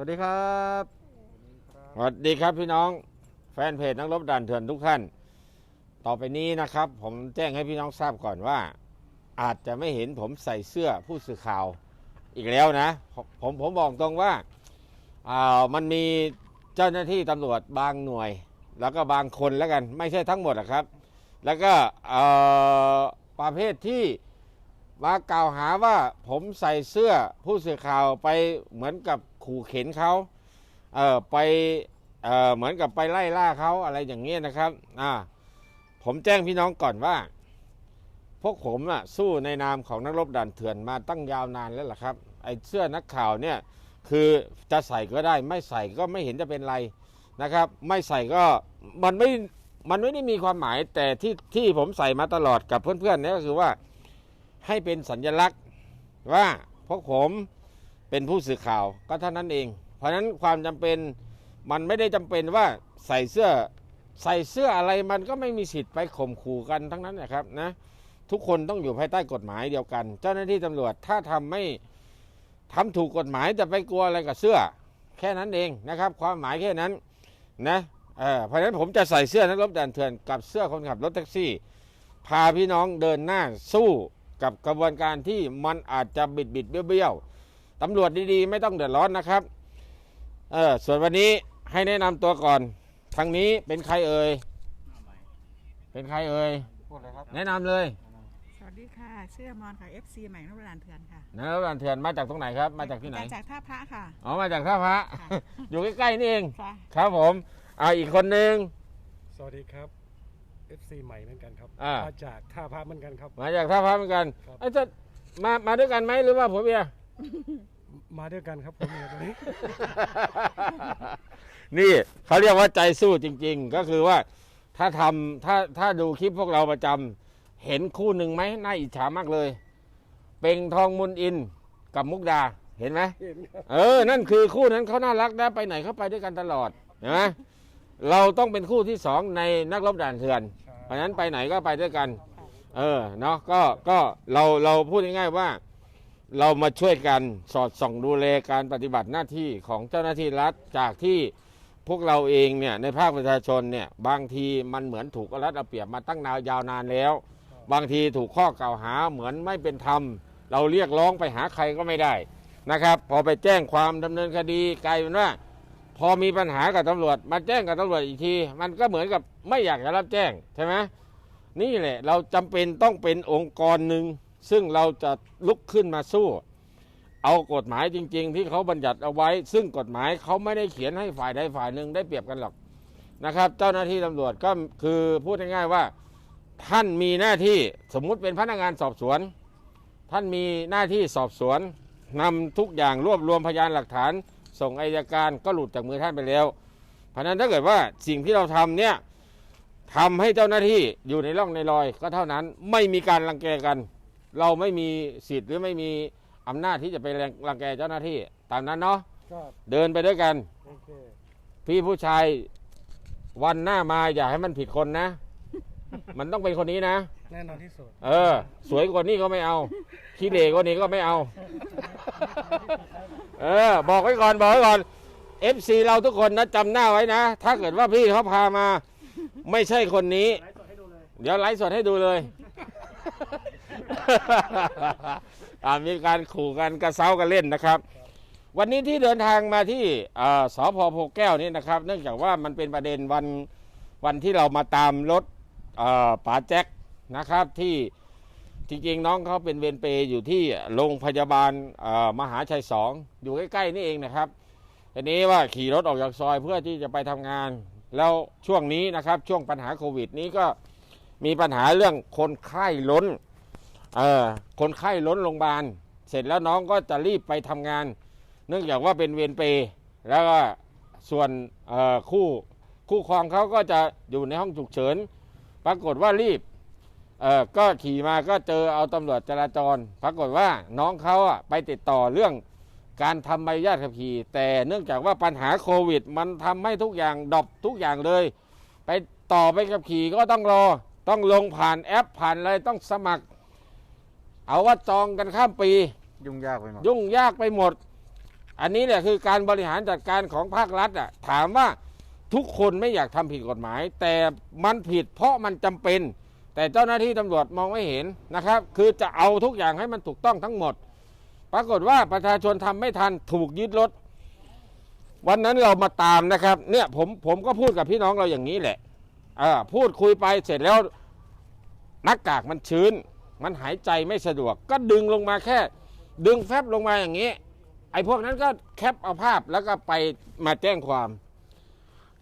วัสดีครับสวัสดีครับพี่น้อง แฟนเพจนักรบด่านเถื่อนทุกท่าน ต่อไปนี้นะครับ ผมแจ้งให้พี่น้องทราบก่อนว่า อาจจะไม่เห็นผมใส่เสื้อผู้สื่อข่าวอีกแล้วนะผมผมบอกตรงว่าอ่ามันมีเจ้าหน้าที่ตำรวจบางหน่วย แล้วก็บางคนแล้วกัน ไม่ใช่ทั้งหมดหรอกครับ แล้วก็ประเภทที่มากล่าวหาว่าผมใส่เสื้อผู้สื่อข่าวไปเหมือนกับ ขู่เข็นเขาเออไปเออเหมือนกับไปไล่ล่าเขาอะไรอย่างเงี้ยนะครับอ่าผมแจ้งพี่น้องก่อนว่า พวกผมอะสู้ในนามของนักรบด่านเถื่อนมาตั้งยาวนานแล้วล่ะครับไอ้เสื้อนักข่าวเนี่ยคือจะใส่ก็ได้ไม่ใส่ก็ไม่เห็นจะเป็นไรนะครับ ไม่ใส่ก็มันไม่มันไม่ได้มีความหมายแต่ที่ที่ผมใส่มาตลอดกับเพื่อนๆเนี่ยก็คือว่าให้เป็นสัญลักษณ์ว่าพวกผม เป็นผู้สื่อข่าวก็เท่านั้นเอง เพราะฉะนั้นความจำเป็นมันไม่ได้จำเป็นว่าใส่เสื้อใส่เสื้ออะไรมันก็ไม่มีสิทธิ์ไปข่มขู่กันทั้งนั้นนะครับนะทุกคนต้องอยู่ภายใต้กฎหมายเดียวกัน เจ้าหน้าที่ตำรวจถ้าทำไม่ทำถูกกฎหมายจะไปกลัวอะไรกับเสื้อ แค่นั้นเองนะครับ ความหมายแค่นั้นนะเออเพราะฉะนั้นผมจะใส่เสื้อนักรบด่านเถื่อนกับเสื้อคนขับรถแท็กซี่ พาพี่น้องเดินหน้าสู้กับกระบวนการที่มันอาจจะบิดบิดๆเบี้ยว ตำรวจดีๆ ไม่ต้องเดือดร้อนนะครับเออส่วนวันนี้ให้แนะนำตัวก่อน ทางนี้เป็นใครเอ่ยเป็นใครเอ่ยพูดเลยครับแนะนำเลยสวัสดีค่ะเชื่อมอนค่ะ FC ใหม่นรดานเถื่อนค่ะนะรับเถื่อนมาจากตรงไหนครับ มาจากที่ไหนจากท่าพระค่ะ อ๋อมาจากท่าพระค่ะอยู่ใกล้ๆนี่เอง ค่ะ ครับผมเอาอีกคนนึง สวัสดีครับ FC ใหม่เหมือนกันครับอ่ามาจากท่าพระเหมือนกันครับ มาจากท่าพระเหมือนกันครับ ไอ้ยจะมามาด้วยกันไหมหรือว่าผมเบียร์ มาด้วยกันครับผมอยู่ตรงนี้ นี่เขาเรียกว่าใจสู้จริง ๆ ก็คือว่าถ้าทำถ้าถ้าดูคลิปพวกเราประจำเห็นคู่หนึ่งไหมน่าอิจฉามากเลย เป็งทองมุนอินกับมุกดาเห็นไหม เห็นครับเออ นั่นคือคู่นั้นเขาน่ารักนะไปไหนเขาไปด้วยกันตลอดเห็นไหมเราต้องเป็นคู่ที่สองในนักรบด่านเถื่อน เพราะฉะนั้นไปไหนก็ไปด้วยกัน เออ เนาะ ก็ ก็เรา เราพูดง่ายๆว่า เรามาช่วยกันสอดส่องดูแลการปฏิบัติหน้าที่ของเจ้าหน้าที่รัฐจากที่พวกเราเองเนี่ยในภาคประชาชนเนี่ยบางทีมันเหมือนถูกรัฐเอาเปรียบมาตั้งนานยาวนานแล้ว บางทีถูกข้อกล่าวหาเหมือนไม่เป็นธรรม เราเรียกร้องไปหาใครก็ไม่ได้นะครับ พอไปแจ้งความดำเนินคดีกลายเป็นว่า พอมีปัญหากับตำรวจ มาแจ้งกับตำรวจอีกที มันก็เหมือนกับไม่อยากจะรับแจ้งใช่ไหมนี่แหละเราจำเป็นต้องเป็นองค์กรหนึ่ง ซึ่งเราจะลุกขึ้นมาสู้ เอากฎหมายจริง ๆ ที่เขาบัญญัติเอาไว้ ซึ่งกฎหมายเขาไม่ได้เขียนให้ฝ่ายใดฝ่ายหนึ่งได้เปรียบกันหรอกนะครับ เจ้าหน้าที่ตำรวจก็คือพูดง่ายๆว่า ท่านมีหน้าที่สมมุติเป็นพนักงานสอบสวน ท่านมีหน้าที่สอบสวนนำทุกอย่างรวบรวมพยานหลักฐาน ส่งอายการก็หลุดจากมือท่านไปแล้ว เพราะนั้นถ้าเกิดว่าสิ่งที่เราทำเนี่ยทำให้เจ้าหน้าที่อยู่ในร่องในรอยก็เท่านั้นไม่มีการรังแกกัน เราไม่มีสิทธิ์หรือไม่มีอำนาจที่จะไปรังแกเจ้าหน้าที่ ตามนั้นเนาะครับเดินไปด้วยกัน โอเคพี่ผู้ชายวันหน้ามาอย่าให้มันผิดคนนะ มันต้องเป็นคนนี้นะ แน่นอนที่สุด เออ สวยกว่านี้ก็ไม่เอาขี้เหร่กว่านี้ก็ไม่เอา เออ บอกไว้ก่อนบอกไว้ก่อน FC เราทุกคนนะจำหน้าไว้นะ ถ้าเกิดว่าพี่เขาพามา ไม่ใช่คนนี้ เดี๋ยวไลฟ์สดให้ดูเลย อ่ามีการขู่กันกระเซ้ากันเล่นนะครับ วันนี้ที่เดินทางมาที่อ่าสพโพแก้วนี่นะครับ เนื่องจากว่ามันเป็นประเด็นวันวันที่เรามาตามรถอ่าป๋าแจ็คนะครับที่จริงๆน้องเขาเป็นเวรเปย์อยู่ที่โรงพยาบาลมหาชัยสองอยู่ใกล้ๆนี่เองนะครับทีนี้ว่าขี่รถออกจากซอยเพื่อที่จะไปทำงาน แล้วช่วงนี้นะครับช่วงปัญหาโควิดนี้ก็มีปัญหาเรื่องคนไข้ล้น เออคนไข้ล้นโรงพยาบาล เสร็จแล้วน้องก็จะรีบไปทำงาน เนื่องจากว่าเป็นเวรเปย์แล้วก็ส่วนคู่คู่ครองเขาก็จะอยู่ในห้องฉุกเฉิน ปรากฏว่ารีบก็ขี่มาก็เจอเอาตำรวจจราจร ปรากฏว่าน้องเขาไปติดต่อเรื่องการทำใบญาติขับขี่ แต่เนื่องจากว่าปัญหาโควิด มันทำให้ทุกอย่างดรอปทุกอย่างเลย ไปต่อไปขับขี่ก็ต้องรอ ต้องลงผ่านแอปผ่านอะไรต้องสมัคร เอาว่าจองกันข้ามปี ยุ่งยากไปหน่อยยุ่งยากไปหมด อันนี้เนี่ยคือการบริหารจัดการของภาครัฐอะถามว่าทุกคนไม่อยากทำผิดกฎหมาย แต่มันผิดเพราะมันจำเป็น แต่เจ้าหน้าที่ตำรวจมองไม่เห็นนะครับ คือจะเอาทุกอย่างให้มันถูกต้องทั้งหมด ปรากฏว่าประชาชนทำไม่ทันถูกยึดรถ วันนั้นเรามาตามนะครับ เนี่ยผมผมก็พูดกับพี่น้องเราอย่างนี้แหละเออพูดคุยไปเสร็จแล้วหน้ากากมันชื้น มันหายใจไม่สะดวก ก็ดึงลงมาแค่ ดึงแฟบลงมาอย่างนี้ ไอ้พวกนั้นก็แคปเอาภาพแล้วก็ไปมาแจ้งความ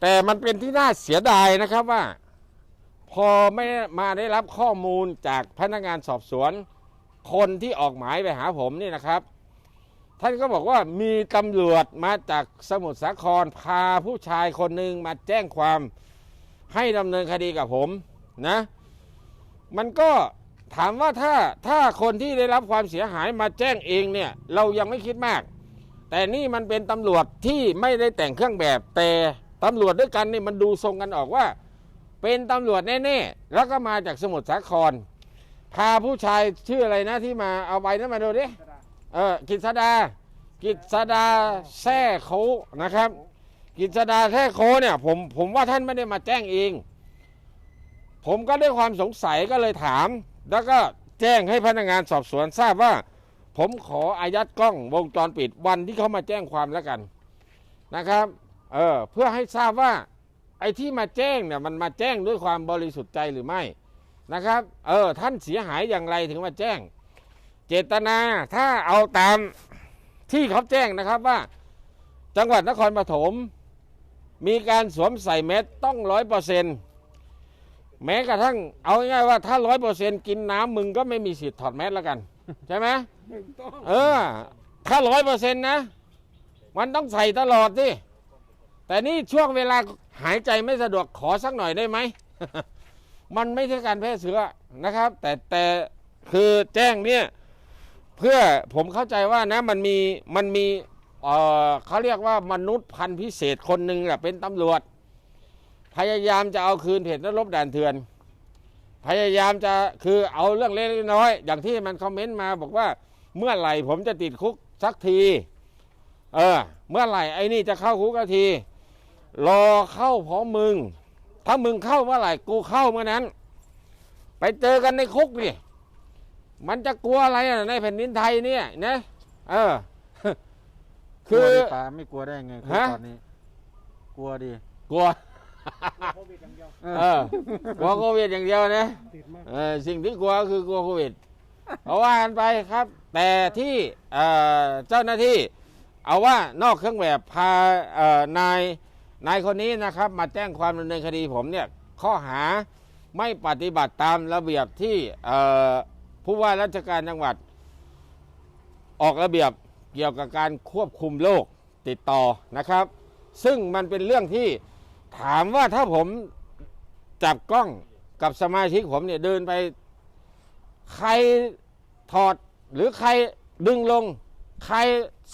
แต่มันเป็นที่น่าเสียดายนะครับว่า พอไม่มาได้รับข้อมูลจากพนักงานสอบสวน คนที่ออกหมายไปหาผมนี่นะครับ ท่านก็บอกว่ามีตำรวจมาจากสมุทรสาครพาผู้ชายคนหนึ่งมาแจ้งความให้ดำเนินคดีกับผมนะ มันก็ ถามว่าถ้าถ้าคนที่ได้รับความเสียหายมาแจ้งเองเนี่ย เรายังไม่คิดมาก แต่นี่มันเป็นตำรวจที่ไม่ได้แต่งเครื่องแบบ แต่ตำรวจด้วยกันนี่มันดูทรงกันออกว่า เป็นตำรวจแน่ๆแล้วก็มาจากสมุทรสาคร พาผู้ชายชื่ออะไรนะที่มาเอาใบนั้นมาดูดิเออกิษดา กิษดาแท้โคนะครับ กิษดาแท้โคเนี่ย ผมผมว่าท่านไม่ได้มาแจ้งเอง ผมก็ด้วยความสงสัยก็เลยถาม แล้วก็แจ้งให้พนักงานสอบสวนทราบว่า ผมขออายัดกล้องวงจรปิดวันที่เขามาแจ้งความแล้วกันนะครับเออเพื่อให้ทราบว่า ไอ้ที่มาแจ้งเนี่ยมันมาแจ้งด้วยความบริสุทธิ์ใจหรือไม่นะครับ เออท่านเสียหายอย่างไรถึงมาแจ้ง เจตนาถ้าเอาตามที่เขาแจ้งนะครับว่า จังหวัดนครปฐมมีการสวมใส่แมสต้องร้อยเปอร์เซ็นต์ แม้กระทั่งเอาง่ายๆว่าถ้าร้อยเปอร์เซ็นต์กินน้ำมึงก็ไม่มีสิทธิ์ถอดแมสแล้วกัน ใช่ไหมเออ ถ้าร้อยเปอร์เซ็นต์นะ มันต้องใส่ตลอดสิแต่นี่ช่วงเวลาหายใจไม่สะดวกขอสักหน่อยได้ไหม มันไม่ใช่การแพร่เชื้อนะครับ แต่แต่คือแจ้งเนี่ย เพื่อผมเข้าใจว่านะมันมีมันมีเออเขาเรียกว่ามนุษย์พันธุ์พิเศษคนหนึ่งแหละเป็นตำรวจ พยายามจะเอาคืนเพจนรบด่านเถื่อน พยายามจะคือเอาเรื่องเล็กๆน้อยๆอย่างที่มันคอมเมนต์มาบอกว่าเมื่อไหร่ผมจะติดคุกสักทีเออเมื่อไหร่ไอ้นี่จะเข้าคุกสักที รอเข้าพร้อมมึง ถ้ามึงเข้าเมื่อไหร่กูเข้าเมื่อนั้น ไปเจอกันในคุกดิมันจะกลัวอะไรอะในแผ่นดินไทยเนี่ยนะเออกลัคืวอดิปลาไม่กลัวได้ไงคือฮะตอนนี้ กลัวดิ กลัว โควิดอย่างเดียวเออกลัวโควิดอย่างเดียวนะติดมากเออสิ่งที่กลัวก็คือกลัวโควิดเพราะว่ากันไปครับ แต่ที่เอ่อเจ้าหน้าที่เอาว่านอกเครื่องแบบพาเอ่อนายนายคนนี้นะครับ มาแจ้งความดำเนินคดีผมเนี่ยข้อหาไม่ปฏิบัติตามระเบียบที่เอ่อผู้ว่าราชการจังหวัด ออกระเบียบเกี่ยวกับการควบคุมโรคติดต่อนะครับ ซึ่งมันเป็นเรื่องที่ ถามว่าถ้าผมจับกล้องกับสมาชิกผมเนี่ยเดินไป ใครถอดหรือใครดึงลง ใคร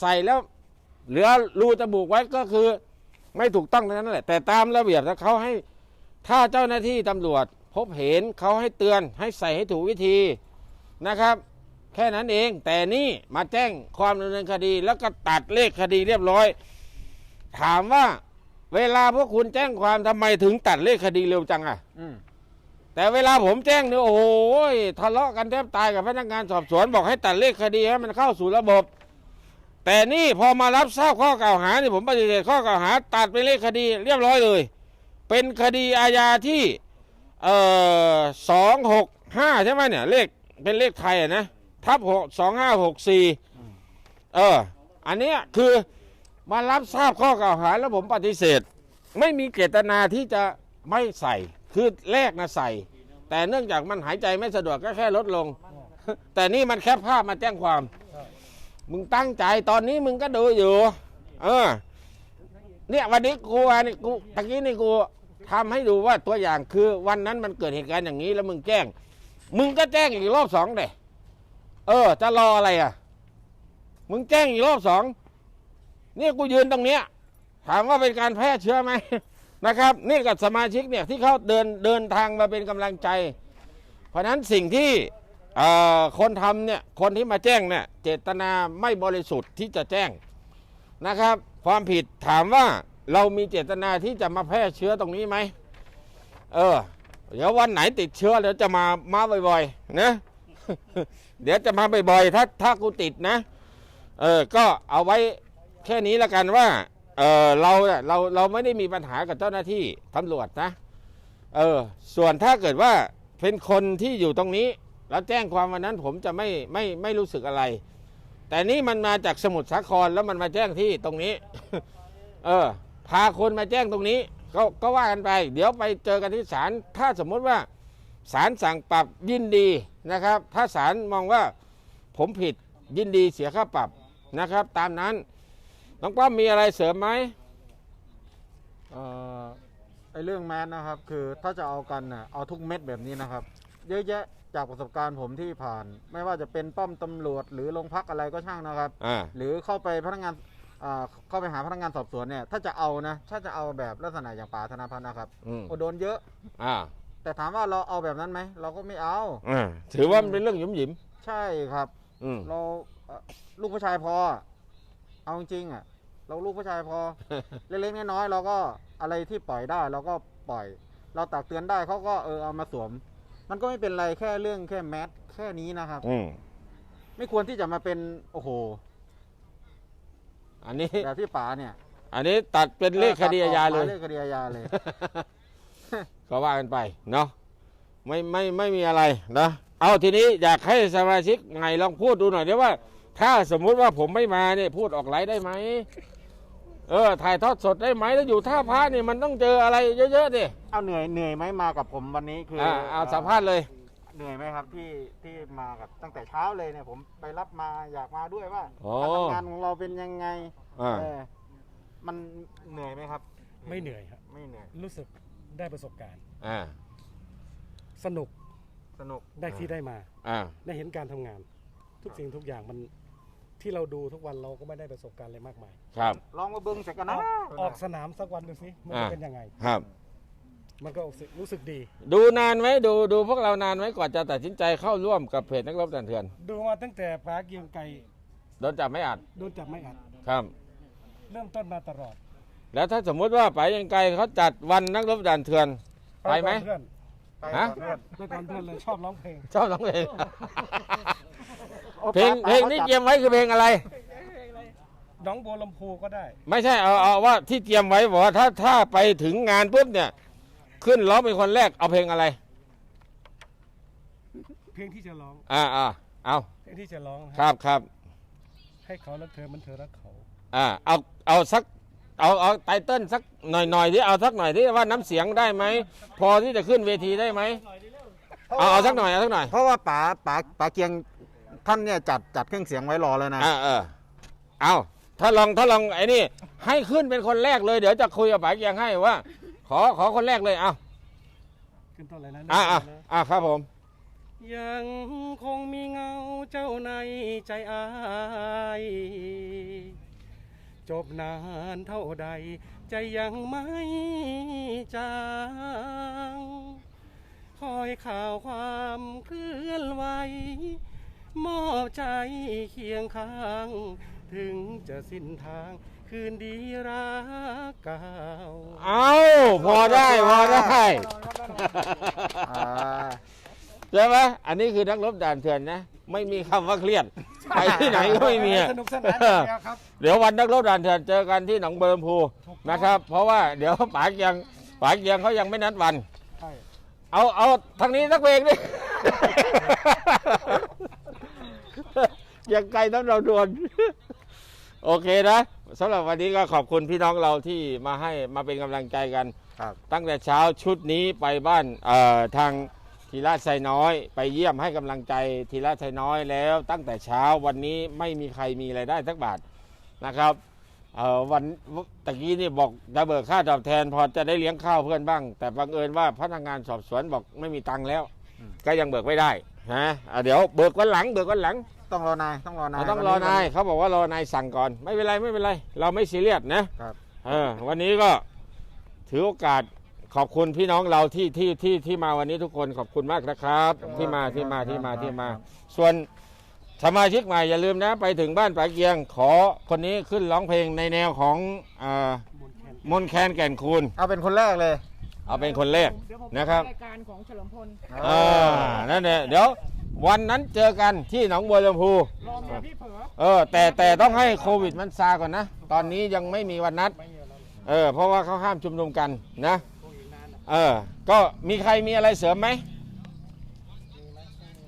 ใส่แล้ว เหลือรูจมูกไว้ก็คือ ไม่ถูกต้องนั้นแหละ แต่ตามระเบียบถ้าเขาให้ถ้าเจ้าหน้าที่ตำรวจ พบเห็นเขาให้เตือนให้ใส่ให้ถูกวิธีนะครับ แค่นั้นเองแต่นี่มาแจ้งความดำเนินคดี แล้วก็ตัดเลขคดีเรียบร้อย ถามว่า เวลาพวกคุณแจ้งความทำไมถึงตัดเลขคดีเร็วจังอะอืมแต่เวลาผมแจ้งเนี่ยโอ้โหทะเลาะกันแทบตายกับพนักงานสอบสวนบอกให้ตัดเลขคดีให้มันเข้าสู่ระบบ แต่นี่พอมารับทราบข้อกล่าวหานี่ผมปฏิเสธข้อกล่าวหา ตัดเป็นเลขคดีเรียบร้อยเลย เป็นคดีอาญาที่เอ่อสองหกห้าใช่ไหมเนี่ยเลขเป็นเลขไทยอะนะทับหกสองห้าหกสี่เออ อันเนี้ยคือ มารับทราบข้อกล่าวหาแล้วผมปฏิเสธ ไม่มีเจตนาที่จะไม่ใส่ คือแรกนะใส่ แต่เนื่องจากมันหายใจไม่สะดวกก็แค่ลดลง แต่นี่มันแคปภาพมาแจ้งความ มึงตั้งใจตอนนี้มึงก็ดูอยู่ เออ เนี่ยวันนี้กูว่านี่กูตะกี้นี่กูทำให้ดูว่าตัวอย่างคือวันนั้นมันเกิดเหตุการณ์อย่างนี้แล้วมึงแจ้ง มึงก็แจ้งอีกรอบสองเดเออ จะรออะไรอะ มึงแจ้งอีกรอบสอง นี่ยกูยืนตรงเนี้ยถามว่าเป็นการแพร่เชื้อไหมนะครับ นี่กับสมาชิกเนี่ยที่เขาเดินเดินทางมาเป็นกำลังใจ เพราะฉะนั้นสิ่งที่คนทำเนี่ยคนที่มาแจ้งเนี่ยเจตนาไม่บริสุทธิ์ที่จะแจ้งนะครับ ความผิดถามว่าเรามีเจตนาที่จะมาแพร่เชื้อตรงนี้ไหมเออ เดี๋ยววันไหนติดเชื้อเดี๋ยวจะมามาบ่อยๆนะเดี๋ยวจะมาบ่อยๆถ้าถ้ากูติดนะ เออก็เอาไว้ แค่นี้ละกันว่าเออเราเราเราไม่ได้มีปัญหากับเจ้าหน้าที่ตำรวจนะเออส่วนถ้าเกิดว่าเป็นคนที่อยู่ตรงนี้ แล้วแจ้งความวันนั้นผมจะไม่ไม่ไม่รู้สึกอะไร แต่นี่มันมาจากสมุทรสาครแล้วมันมาแจ้งที่ตรงนี้ เออ พาคนมาแจ้งตรงนี้ ก็ก็ว่ากันไป เดี๋ยวไปเจอกันที่ศาลถ้าสมมติว่าศาลสั่งปรับยินดีนะครับ ถ้าศาลมองว่าผมผิดยินดีเสียค่าปรับนะครับ ตามนั้น น้องป้อมมีอะไรเสริมไหมเอ่อไอเรื่องแมสนะครับ คือถ้าจะเอากันน่ะเอาทุกเม็ดแบบนี้นะครับ เยอะแยะจากประสบการณ์ผมที่ผ่าน ไม่ว่าจะเป็นป้อมตำรวจหรือโรงพักอะไรก็ช่างนะครับ อ่า หรือเข้าไปพนักงานอ่าเข้าไปหาพนักงานสอบสวนเนี่ยถ้าจะเอานะถ้าจะเอาแบบลักษณะอย่างป่าธนาพันธ์นะครับอืม โอโดนเยอะ อ่าแต่ถามว่าเราเอาแบบนั้นไหมเราก็ไม่เอา อ่าถือว่ามันเป็นเรื่องหยุมหยิมใช่ครับ อืม เราเอ่อลูกผู้ชายพอ เอาจริงๆอะ เราลูกผู้ชายพอ เล็กๆน้อยๆเราก็อะไรที่ปล่อยได้เราก็ปล่อย เราตักเตือนได้เขาก็เออเอามาสวม มันก็ไม่เป็นไรแค่เรื่องแค่แมสแค่นี้นะครับ อืมไม่ควรที่จะมาเป็นโอ้โหอันนี้ แบบที่ป๋าเนี่ยอันนี้ตัดเป็นเลขคดีอาญาเลยเลขคดีอาญาเลย ก็ว่ากันไปเนาะไม่ไม่ไม่มีอะไรนะเอาทีนี้อยากให้สมาชิกไงลองพูดดูหน่อยได้ว่า ถ้าสมมุติว่าผมไม่มาเนี่ยพูดออกไลฟ์ได้ไหม เออถ่ายทอดสดได้ไหมแล้วอยู่ท่าพระเนี่ยมันต้องเจออะไรเยอะๆดิเอาเหนื่อยเหนื่อยไหมมากับผมวันนี้คืออ่าเอาสัมภาษณ์เลย เหนื่อยไหมครับที่ที่มากับตั้งแต่เช้าเลยเนี่ยผมไปรับมาอยากมาด้วยว่าโอ้ การทำงานของเราเป็นยังไงอ่าเออมันเหนื่อยไหมครับไม่เหนื่อยครับไม่เหนื่อย รู้สึกได้ประสบการณ์ อ่าสนุกสนุกได้ที่ได้มา อ่าได้เห็นการทำงาน ทุกสิ่งทุกอย่างมัน ที่เราดูทุกวันเราก็ไม่ได้ประสบการณ์อะไรมากมายครับ ลองมาเบิ้งสักกันอนะอกออกสนามสักวันดูสิมันจะอ่า เป็นยังไง ครับ มันก็รู้สึกดี ดูนานไหมดูดูพวกเรานานไหมก่อนจะตัดสินใจเข้าร่วมกับเพจนักรบดันเถื่อนดูมาตั้งแต่ปลาเกียงไก่โดนจับไม่อัดโดนจับไม่อัดครับ เริ่มต้นมาตลอดแล้วถ้าสมมุติว่าไปยังไกลเขาจัดวันนักรบดันเถื่อน ไปไหม ก่อนเพื่อนไปฮะก่อนเพื่อนไปก่อนเพื่อนเลยชอบร้องเพลง ชอบร้องเพลง โอ้เพลงป๋าเพลงที่เตรียมไว้คือเพลงอะไรน้องโบวลำพูก็ได้ ไม่ใช่เอาเอาว่าที่เตรียมไว้บอกว่าถ้าถ้าไปถึงงานปุ๊บเนี่ย ขึ้นร้องเป็นคนแรกเอาเพลงอะไร เพลงที่จะร้อง อ่าอ่าเอาเพลงที่จะร้องครับครับให้เขารักเธอเหมันเธอรักเขา อ่าเอาเอาสักเอาเอาไตเติ้ลสักหน่อยหน่อยที่เอาสักหน่อยที่ว่าน้ำเสียงได้ไหมพอที่จะขึ้นเวทีได้ไหมเอาเอาสักหน่อยเอาสักหน่อยเพราะว่าป๋าป๋าป๋าเกียง ท่านเนี่ยจัดจัดเครื่องเสียงไว้รอแล้วนะ อ่าเออเอาถ้าลองถ้าลองไอ้นี่ ให้ขึ้นเป็นคนแรกเลยเดี๋ยวจะคุยกับป๋าเกียงให้ว่า ขอขอคนแรกเลยเอาขึ้นต้นเลยนะอ่าอ่านะอ่าครับผม ยังคงมีเงาเจ้าในใจอาย จบนานเท่าใด ใจยังไม่จางคอยข่าวความเคลื่อนไหว มอบใจเคียงข้าง ถึงจะสิ้นทางคืนดีรักเก่าเอาพอได้พอได้ อ่า ใช่ไหมอันนี้คือนักรบด่านเถื่อนนะ ไม่มีคำว่าเครียดไปที่ไหนก็ไม่มีอะ สนุกสนานอย่างเดียวครับ เดี๋ยววันนักรบด่านเถื่อนเจอกันที่หนองเบิร์มพูนะครับ เพราะว่าเดี๋ยวป๋าเกียงป๋าเกียงเขายังไม่นัดวัน ใช่ เอาเอาทางนี้สักเพลงดิ ยังไกลน้ำเราดวน โอเคนะสำหรับวันนี้ก็ขอบคุณพี่น้องเราที่มาให้มาเป็นกำลังใจกัน ครับ ตั้งแต่เช้าชุดนี้ไปบ้านเอ่อทางทีราชไซน้อย ไปเยี่ยมให้กำลังใจทีราชไซน้อยแล้ว ตั้งแต่เช้าวันนี้ไม่มีใครมีรายได้สักบาทนะครับเอ่อวันตะกี้นี่บอกจะเบิกค่าตอบแทน พอจะได้เลี้ยงข้าวเพื่อนบ้าง แต่บังเอิญว่าพนักงานสอบสวนบอกไม่มีตังค์แล้วก็ยังเบิกไม่ได้ฮะอะเดี๋ยวเบิกวันหลังเบิกวันหลัง ต้องรอนายต้องรอนายเราต้องรอนายเขาบอกว่ารอนายสั่งก่อน ไม่เป็นไรไม่เป็นไร เราไม่ซีเรียสนะครับเออวันนี้ก็ถือโอกาสขอบคุณพี่น้องเราที่ที่ที่ที่มาวันนี้ทุกคนขอบคุณมากนะครับ ที่มาที่มาที่มาที่มา ส่วนสมาชิกใหม่อย่าลืมนะ ไปถึงบ้านป๋าเกียง ขอคนนี้ขึ้นร้องเพลงในแนวของเออมนต์แคนมนต์แคนแก่นคูณเอาเป็นคนแรกเลย เอาเป็นคนแรกเดี๋ยวผมนะครับรายการของเฉลิมพลเออนั่นแหละเดี๋ยว วันนั้นเจอกันที่หนองบัวลำพูรอเมียพี่เผลอเออ แต่แต่ต้องให้โควิดมันซาก่อนนะ ตอนนี้ยังไม่มีวันนัด ไม่มีอะไรเออ เพราะว่าเขาห้ามชุมนุมกันนะ โควิดนานอะเออ ก็มีใครมีอะไรเสริมไหม มีไหม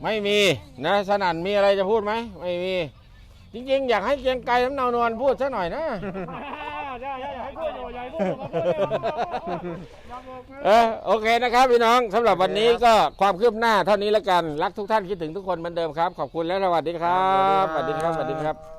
ไม่มีนะสนั่นมีอะไรจะพูดไหม ไม่มี จริงๆ อยากให้เกรียงไกรน้ำเนานวลพูดสักหน่อยนะ เลยอย่าบอกมือเออโอเคนะครับพี่น้องสำหรับวันนี้ก็ความคืบหน้าเท่านี้แล้วกัน รักทุกท่านคิดถึงทุกคนเหมือนเดิมครับ ขอบคุณและสวัสดีครับสสวัวัสสดีดีคครัรับบสวัสดีครับ